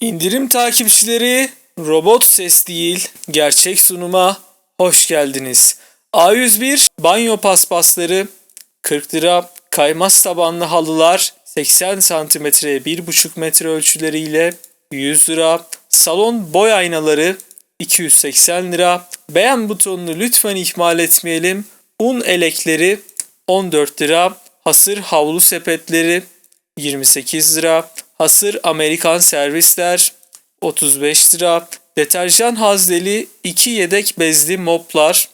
İndirim takipçileri robot ses değil gerçek sunuma hoş geldiniz. A101 banyo paspasları 40 lira, kaymaz tabanlı halılar 80 santimetreye 1,5 metre ölçüleriyle 100 lira, salon boy aynaları 280 lira, beğen butonunu lütfen ihmal etmeyelim, un elekleri 14 lira, hasır havlu sepetleri 28 lira, hasır Amerikan servisler 35 lira, deterjan hazneli 2 yedek bezli moplar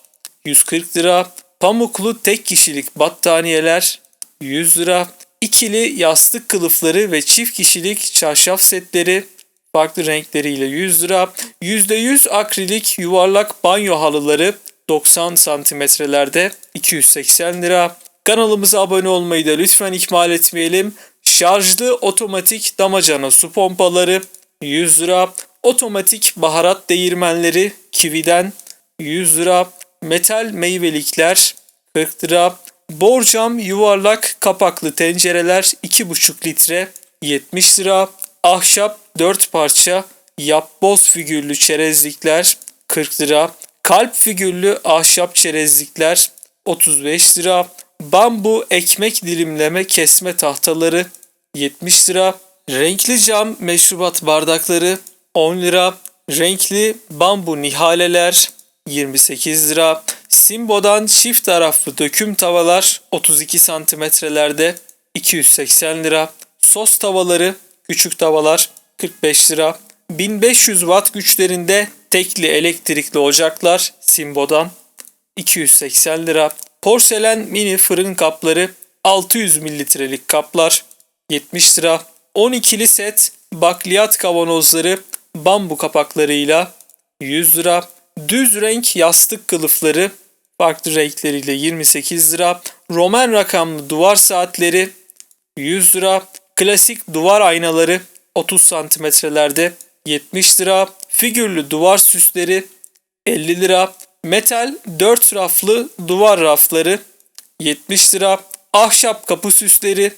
140 lira, pamuklu tek kişilik battaniyeler 100 lira, ikili yastık kılıfları ve çift kişilik çarşaf setleri farklı renkleriyle 100 lira, %100 akrilik yuvarlak banyo halıları 90 santimetrelerde 280 lira. Kanalımıza abone olmayı da lütfen ihmal etmeyelim. Şarjlı otomatik damacana su pompaları 100 lira. Otomatik baharat değirmenleri Kiwi'den 100 lira. Metal meyvelikler 40 lira. Borcam yuvarlak kapaklı tencereler 2,5 litre 70 lira. Ahşap 4 parça yapboz figürlü çerezlikler 40 lira. Kalp figürlü ahşap çerezlikler 35 lira. Bambu ekmek dilimleme kesme tahtaları 70 lira. Renkli cam meşrubat bardakları 10 lira. Renkli bambu nihaleler 28 lira. Simbo'dan çift taraflı döküm tavalar 32 santimetrelerde 280 lira. Sos tavaları küçük tavalar 45 lira. 1500 watt güçlerinde tekli elektrikli ocaklar Simbo'dan 280 lira. Porselen mini fırın kapları 600 mililitrelik kaplar 70 lira. 12'li set bakliyat kavanozları bambu kapaklarıyla 100 lira. Düz renk yastık kılıfları farklı renkleriyle 28 lira. Roman rakamlı duvar saatleri 100 lira. Klasik duvar aynaları 30 santimetrelerde 70 lira. Figürlü duvar süsleri 50 lira. Metal 4 raflı duvar rafları 70 lira. Ahşap kapı süsleri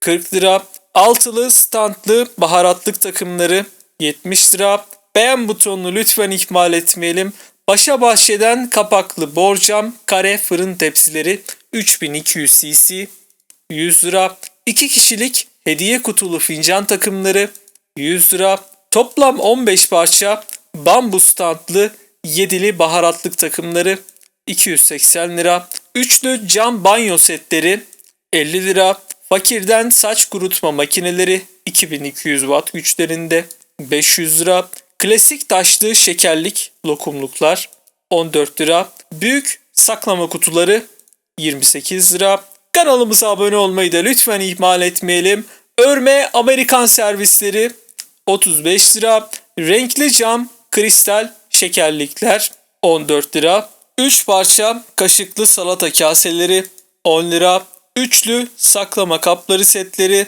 40 lira. Altılı standlı baharatlık takımları 70 lira. Beğen butonunu lütfen ihmal etmeyelim. Başa bahçeden kapaklı borcam kare fırın tepsileri 3200 cc 100 lira. 2 kişilik hediye kutulu fincan takımları 100 lira. Toplam 15 parça bambu standlı yedili baharatlık takımları 280 lira. Üçlü cam banyo setleri 50 lira. Fakirden saç kurutma makineleri 2200 watt güçlerinde 500 lira. Klasik taşlı şekerlik lokumluklar 14 lira. Büyük saklama kutuları 28 lira. Kanalımıza abone olmayı da lütfen ihmal etmeyelim. Örme Amerikan servisleri 35 lira. Renkli cam kristal şekerlikler 14 lira. 3 parça kaşıklı salata kaseleri 10 lira. Üçlü saklama kapları setleri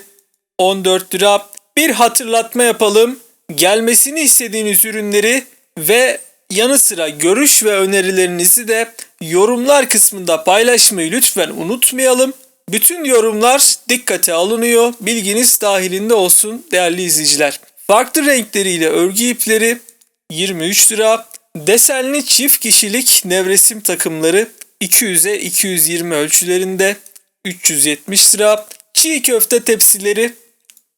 14 lira. Bir hatırlatma yapalım. Gelmesini istediğiniz ürünleri ve yanı sıra görüş ve önerilerinizi de yorumlar kısmında paylaşmayı lütfen unutmayalım. Bütün yorumlar dikkate alınıyor. Bilginiz dahilinde olsun değerli izleyiciler. Farklı renkleriyle örgü ipleri 23 lira. Desenli çift kişilik nevresim takımları 200'e 220 ölçülerinde 370 lira. Çiğ köfte tepsileri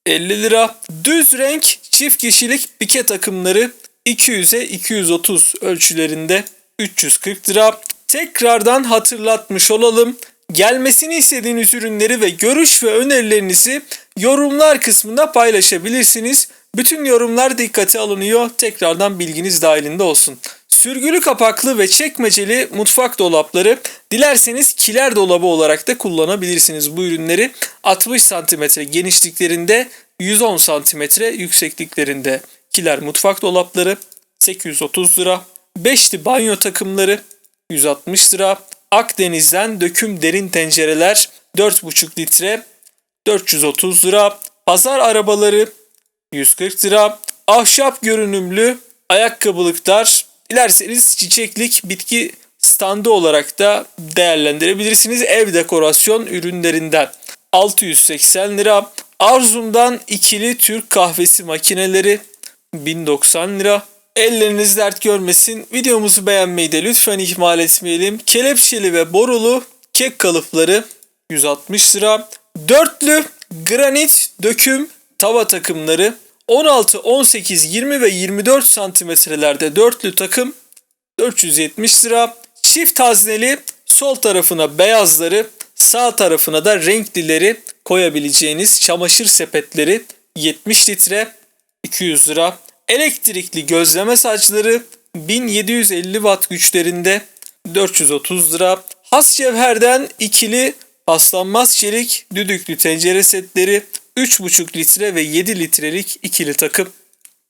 50 lira. Düz renk çift kişilik pike takımları 200'e 230 ölçülerinde 340 lira. Tekrardan hatırlatmış olalım. Gelmesini istediğiniz ürünleri ve görüş ve önerilerinizi yorumlar kısmında paylaşabilirsiniz. Bütün yorumlar dikkate alınıyor. Tekrardan bilginiz dahilinde olsun. Sürgülü kapaklı ve çekmeceli mutfak dolapları dilerseniz kiler dolabı olarak da kullanabilirsiniz bu ürünleri. 60 cm genişliklerinde 110 cm yüksekliklerinde kiler mutfak dolapları 830 lira. Beşli banyo takımları 160 lira. Akdeniz'den döküm derin tencereler 4,5 litre 430 lira. Pazar arabaları 140 lira. Ahşap görünümlü ayakkabılıklar dilerseniz çiçeklik bitki standı olarak da değerlendirebilirsiniz. Ev dekorasyon ürünlerinden 680 lira. Arzum'dan ikili Türk kahvesi makineleri 1090 lira. Elleriniz dert görmesin. Videomuzu beğenmeyi de lütfen ihmal etmeyelim. Kelepçeli ve borulu kek kalıpları 160 lira. Dörtlü granit döküm tava takımları 16, 18, 20 ve 24 santimetrelerde dörtlü takım 470 lira. Çift hazneli sol tarafına beyazları, sağ tarafına da renklileri koyabileceğiniz çamaşır sepetleri 70 litre 200 lira. Elektrikli gözleme saçları 1750 watt güçlerinde 430 lira. Has cevherden ikili paslanmaz çelik düdüklü tencere setleri 3,5 litre ve 7 litrelik ikili takım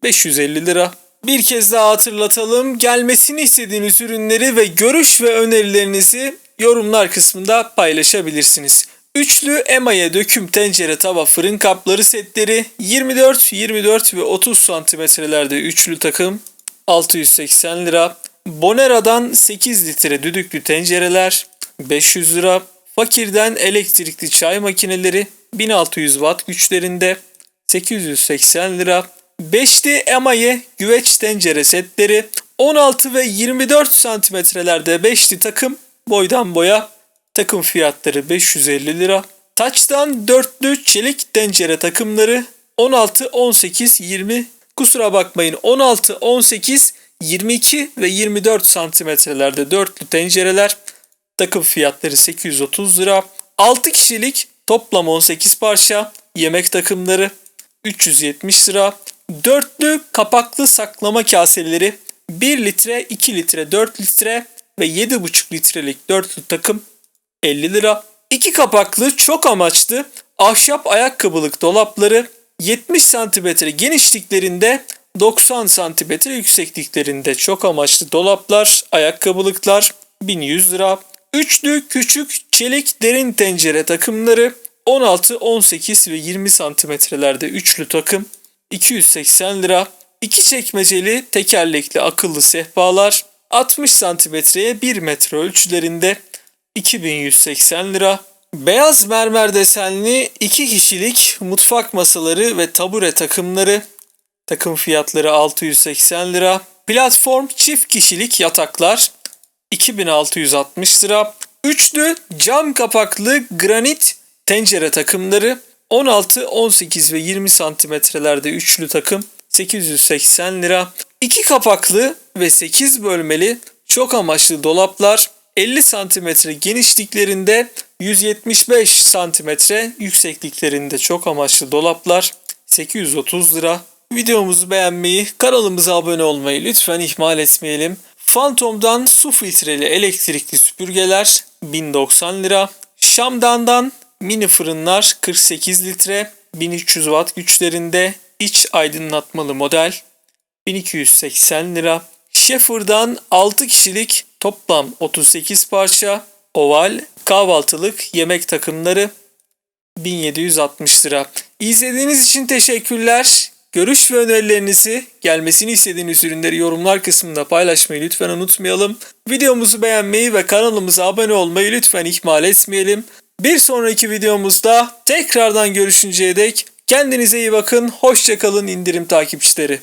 550 lira. Bir kez daha hatırlatalım. Gelmesini istediğiniz ürünleri ve görüş ve önerilerinizi yorumlar kısmında paylaşabilirsiniz. Üçlü emaye döküm tencere tava fırın kapları setleri 24, 24 ve 30 santimetrelerde üçlü takım 680 lira. Bonera'dan 8 litre düdüklü tencereler 500 lira. Fakir'den elektrikli çay makineleri 1600 watt güçlerinde 880 lira. Beşli emaye güveç tencere setleri 16 ve 24 santimetrelerde beşli takım boydan boya takım fiyatları 550 lira. Taçtan dörtlü çelik tencere takımları 16, 18, 20 kusura bakmayın 16, 18, 22 ve 24 santimetrelerde dörtlü tencereler takım fiyatları 830 lira. 6 kişilik toplam 18 parça yemek takımları 370 lira. Dörtlü kapaklı saklama kaseleri 1 litre, 2 litre, 4 litre ve 7,5 litrelik dörtlü takım 50 lira. İki kapaklı çok amaçlı ahşap ayakkabılık dolapları 70 santimetre genişliklerinde 90 santimetre yüksekliklerinde çok amaçlı dolaplar, ayakkabılıklar 1100 lira. Üçlü küçük çelik derin tencere takımları 16, 18 ve 20 santimetrelerde üçlü takım 280 lira. İki çekmeceli tekerlekli akıllı sehpalar 60 santimetreye 1 metre ölçülerinde 2180 lira. Beyaz mermer desenli 2 kişilik mutfak masaları ve tabure takımları takım fiyatları 680 lira. Platform çift kişilik yataklar 2660 lira. Üçlü cam kapaklı granit tencere takımları 16, 18 ve 20 santimetrelerde üçlü takım 880 lira. İki kapaklı ve 8 bölmeli çok amaçlı dolaplar 50 santimetre genişliklerinde 175 santimetre yüksekliklerinde çok amaçlı dolaplar 830 lira. Videomuzu beğenmeyi, kanalımıza abone olmayı lütfen ihmal etmeyelim. Phantom'dan su filtreli elektrikli süpürgeler 1090 lira. Şamdan'dan mini fırınlar 48 litre 1300 watt güçlerinde iç aydınlatmalı model 1280 lira. Schaefer'dan 6 kişilik toplam 38 parça oval kahvaltılık yemek takımları 1760 lira. İzlediğiniz için teşekkürler. Görüş ve önerilerinizi, gelmesini istediğiniz ürünleri yorumlar kısmında paylaşmayı lütfen unutmayalım. Videomuzu beğenmeyi ve kanalımıza abone olmayı lütfen ihmal etmeyelim. Bir sonraki videomuzda tekrardan görüşünceye dek kendinize iyi bakın. Hoşçakalın indirim takipçileri.